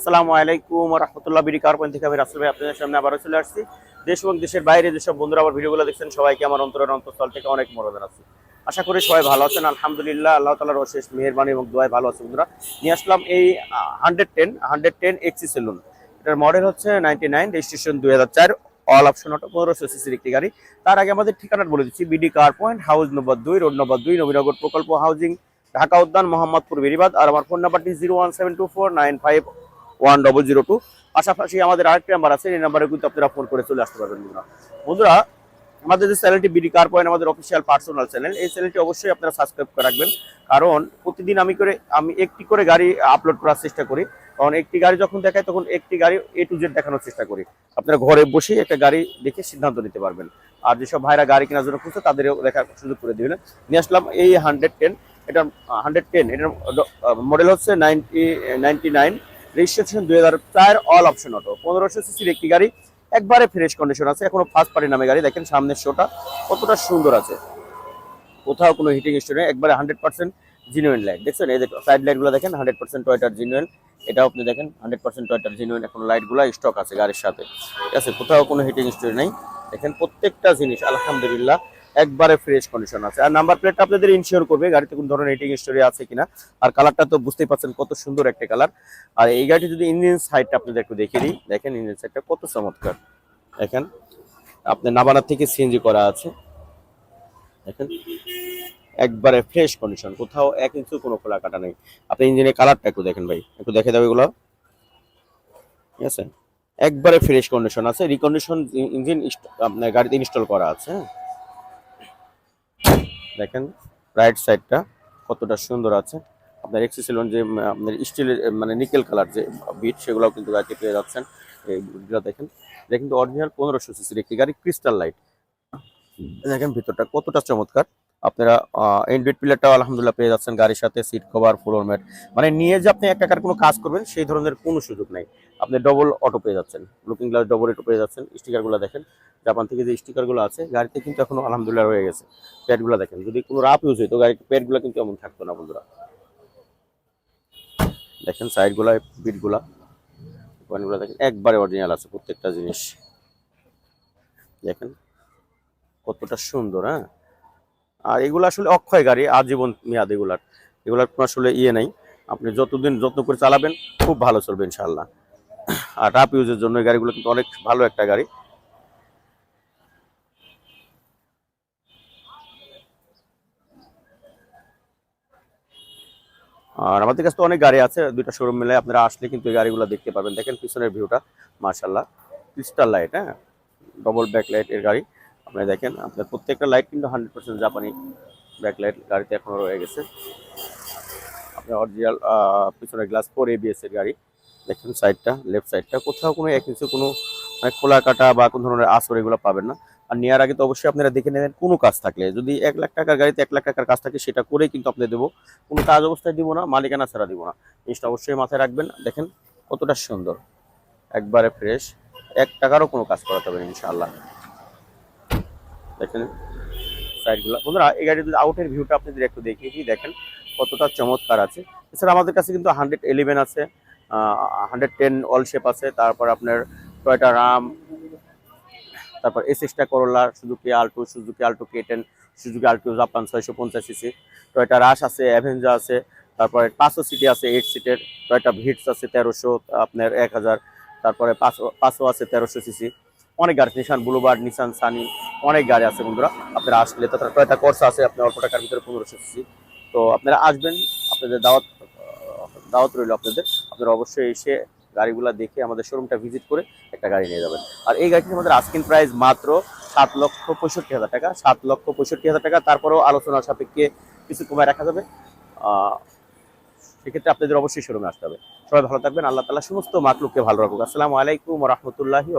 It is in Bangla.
আসসালামু আলাইকুম রহমতুল্লাহ বিডি কার পয়েন্ট থেকে আমি রাসেল ভাই আপনাদের সামনে আবারও চলে আসছি। দেশ এবং দেশের বাইরে যেসব বন্ধুরা আমার ভিডিওগুলো দেখছেন, সবাইকে আমার অন্তরের অন্তঃস্থল থেকে অনেক মনোদান আছে আশা করি সবাই ভালো আছেন, আলহামদুলিল্লাহ, আল্লাহ তালার অশেষ মেহরবানি এবং দোয়ায় ভালো আছে বন্ধুরা। নিয়ে আসলাম এই hundred ten hundred ten Axio saloon এটার মডেল হচ্ছে নাইনটি নাইন রেজিস্ট্রেশন দুই হাজার চার অল অপশন অটো পনেরোশো সিসির একটি গাড়ি। তার আগে আমাদের ঠিকানাটা বলে দিচ্ছি, BD car point house number দুই, রোড নম্বর দুই, নবীনগর প্রকল্প হাউজিং, ঢাকা উদ্যান, মোহাম্মদপুর, বেরিবাদ। আর আমার ফোন নাম্বারটি zero one seven two four nine five one double zero two পাশাপাশি আমাদের আরেকটি নাম্বার আছে, এই নাম্বারে কিন্তু আপনারা ফোন করে চলে আসতে পারবেন বন্ধুরা। বন্ধুরা, আমাদের যে চ্যানেলটি বিডি কার পয়েন্ট আমাদের অফিসিয়াল পার্সোনাল চ্যানেল এই চ্যানেলটি অবশ্যই আপনারা সাবস্ক্রাইব করে রাখবেন। কারণ প্রতিদিন আমি করে, আমি একটি করে গাড়ি আপলোড করার চেষ্টা করি। কারণ একটি গাড়ি যখন দেখায় তখন একটি গাড়ি এ টু জেড দেখানোর চেষ্টা করি। আপনারা ঘরে বসেই একটা গাড়ি দেখে সিদ্ধান্ত নিতে পারবেন। আর যেসব ভাইরা গাড়ি কেনার জন্য খুঁজছে, তাদেরও দেখার সুযোগ করে দিবেন। নিয়ে আসলাম এই হান্ড্রেড টেন এটা হান্ড্রেড টেন এটার মডেল হচ্ছে নাইনটি নাইনটি নাইন রেজিস্ট্রেশন দুই হাজার চার অল অপশন অটো পনেরোশো সিসির একটি গাড়ি, একবারে ফ্রেশ কন্ডিশন আছে। এখনও ফার্স্ট পার্টি নামে গাড়ি, দেখেন সামনের শোটা কতটা সুন্দর আছে। কোথাও কোনো হিটিং স্টোর নেই, একবারে হান্ড্রেড পার্সেন্ট জিনুইন লাইট দেখছেন? এই সাইড লাইটগুলো দেখেন হান্ড্রেড পার্সেন্ট টয়টার জিনুইন এটাও আপনি দেখেন হান্ড্রেড পার্সেন্ট টয়টার জিনুইন এখন লাইটগুলো স্টক আছে গাড়ির সাথে। ঠিক আছে? কোথাও কোনো হিটিং স্টোর নেই। দেখেন প্রত্যেকটা জিনিস, আলহামদুলিল্লাহ একবারে ফ্রেশ কন্ডিশন আছে। আর নাম্বার প্লেটটা আপনাদের ইনশিওর করবে, গাড়িতে কোন ধরনের হিটিং স্টোরি আছে কিনা। আর কালারটা তো বুঝতেই পারছেন কত সুন্দর একটা কালার আর এই গাড়িটি যদি ইঞ্জিন সাইডটা আপনাদের একটু দেখিয়ে দিই, দেখেন ইঞ্জিন সাইডটা কত চমৎকার। দেখেন, আপনার নাবানার থেকে সিএনজি করা আছে। দেখেন, একবারে ফ্রেশ কন্ডিশন কোথাও এক ইঞ্চু কোনো খোলা কাটা নেই। আপনি ইঞ্জিনের কালারটা একটু দেখেন ভাই, একটু দেখে দেবে এগুলো। ঠিক আছে? একবারে ফ্রেশ কন্ডিশন আছে রিকন্ডিশন ইঞ্জিন আপনার গাড়িতে ইনস্টল করা আছে হ্যাঁ। দেখেন রাইট সাইডটা কতটা সুন্দর আছে। আপনার এক্সিসেলন যে আপনার স্টিলের মানে নিকেল কালার যে বিট সেগুলোও কিন্তু গাড়িতে পেয়ে যাচ্ছেন। এইগুলো দেখেন। এটা কিন্তু অরিজিনাল পনেরোশো সিসির একটি গাড়ি ক্রিস্টাল লাইট দেখেন ভিতরটা কতটা চমৎকার। আপনারা এন্ড্রয়েড পিলারটাও আলহামদুলিল্লাহ পেয়ে যাচ্ছেন গাড়ির সাথে সিট কভার ফ্লোর ম্যাট মানে নিয়ে যে আপনি এক টাকার কোনো কাজ করবেন, সেই ধরনের কোনো সুযোগ নাই। আপনি ডবল অটো পেয়ে যাচ্ছেন। লুকিং গ্লাস ডবল অটো পেয়ে যাচ্ছেন স্টিকারগুলো দেখেন। জাপান থেকে যে স্টিকারগুলো আছে, গাড়িতে কিন্তু এখনও আলহামদুলিল্লাহ রয়ে গেছে। প্যাডগুলো দেখেন। যদি কোনো রাফ ইউজ হয়, তো গাড়ির প্যাডগুলো কিন্তু এমন থাকতো না বন্ধুরা। দেখেন সাইডগুলা বিটগুলা পয়েন্টগুলো দেখেন, একবারে অরিজিনাল আছে প্রত্যেকটা জিনিস। দেখেন, কতটা সুন্দর হ্যাঁ? আর এগুলো আসলে অক্ষয় গাড়ি, আজীবন মেয়াদ এগুলার। এগুলার কোনো আসলে ইয়ে নেই। আপনি যতদিন যত্ন করে চালাবেন, খুব ভালো চলবে ইনশাল্লাহ আর রাপ ইউজের জন্য গাড়িগুলো কিন্তু অনেক ভালো একটা গাড়ি। আর আমাদের কাছে তো অনেক গাড়ি আছে, দুইটা শোরুম মিলে আপনারা আসলে কিন্তু এই গাড়িগুলো দেখতে পাবেন দেখেন পিছনের ভিউটা মার্শাল্লাহ ক্রিস্টাল লাইট হ্যাঁ? ডবল ব্যাক লাইটের গাড়ি। আপনি দেখেন, আপনার প্রত্যেকটা লাইট কিন্তু হান্ড্রেড পার্সেন্ট জাপানি ব্যাক লাইট গাড়িতে এখনও রয়ে গেছে। আপনার অরিজিনাল পিছনে গ্লাস ফোর এবিএস এর গাড়ি। দেখেন সাইডটা লেফট সাইডটা কোথাও কোনো এক ইঞ্চি কোনো মানে খোলা কাটা বা কোনো ধরনের আসর এগুলো পাবেন না। আর নেওয়ার আগে তো অবশ্যই আপনারা দেখে নেবেন কোনো কাজ থাকলে। যদি এক লাখ টাকার গাড়িতে এক লাখ টাকার কাজ থাকে, সেটা করেই কিন্তু আপনি দেবো। কোনো কাজ অবস্থায় দিব না, মালিকানা ছাড়া দিব না। জিনিসটা অবশ্যই মাথায় রাখবেন। দেখেন কতটা সুন্দর। একবারে ফ্রেশ এক টাকারও কোনো কাজ করাতে হবে ইনশাআল্লাহ। দেখেন সাইডগুলো বন্ধুরা, এই গাড়ির আউটের ভিউটা আপনাদের একটু দেখিয়ে দিই, দেখেন কতটা চমৎকার আছে। এছাড়া আমাদের কাছে কিন্তু হান্ড্রেড ইলেভেন আছে হান্ড্রেড টেন অল শেপ আছে, তারপর আপনার টয়টা রাম তারপর S extra Corolla Suzuki Alto Suzuki Alto K ten Suzuki Alto Japan ছয়শো পঞ্চাশ সিসি টয়টা রাশ আছে অ্যাভেঞ্জা আছে, তারপরে পাঁচশো সিটি আছে এইট সিটের টয়টা ভিটস আছে তেরোশো, আপনার এক হাজার, তারপরে পাঁচশো পাঁচশো আছে তেরোশো সিসি অনেক গাড়ি নিশান ব্লুবার্ড নিশান সানি অনেক গাড়ি আছে বন্ধুরা। আপনারা আসলে তাছাড়া টয়টা কোর্স আছে, আপনার অল্প টাকার ভিতরে পনেরোশো সিসি। তো আপনারা আসবেন, আপনাদের দাওয়াত দাওয়াত রইল আপনাদের। আপনারা অবশ্যই এসে গাড়িগুলা দেখে আমাদের শোরুমটা ভিজিট করে একটা গাড়ি নিয়ে যাবেন। আর এই গাড়িটি আমাদের আস্কিন প্রাইস মাত্র সাত লক্ষ পঁয়ষট্টি হাজার টাকা। সাত লক্ষ পঁয়ষট্টি হাজার টাকা। তারপরেও আলোচনার সাপেক্ষে কিছু কমায় রাখা যাবে। সেক্ষেত্রে আপনাদের অবশ্যই শোরুমে আসতে হবে। সবাই ভালো থাকবেন। আল্লাহ তালা সমস্ত মাকলুককে ভালো রাখুক। আসসালামু আলাইকুম রহমতুল্লাহি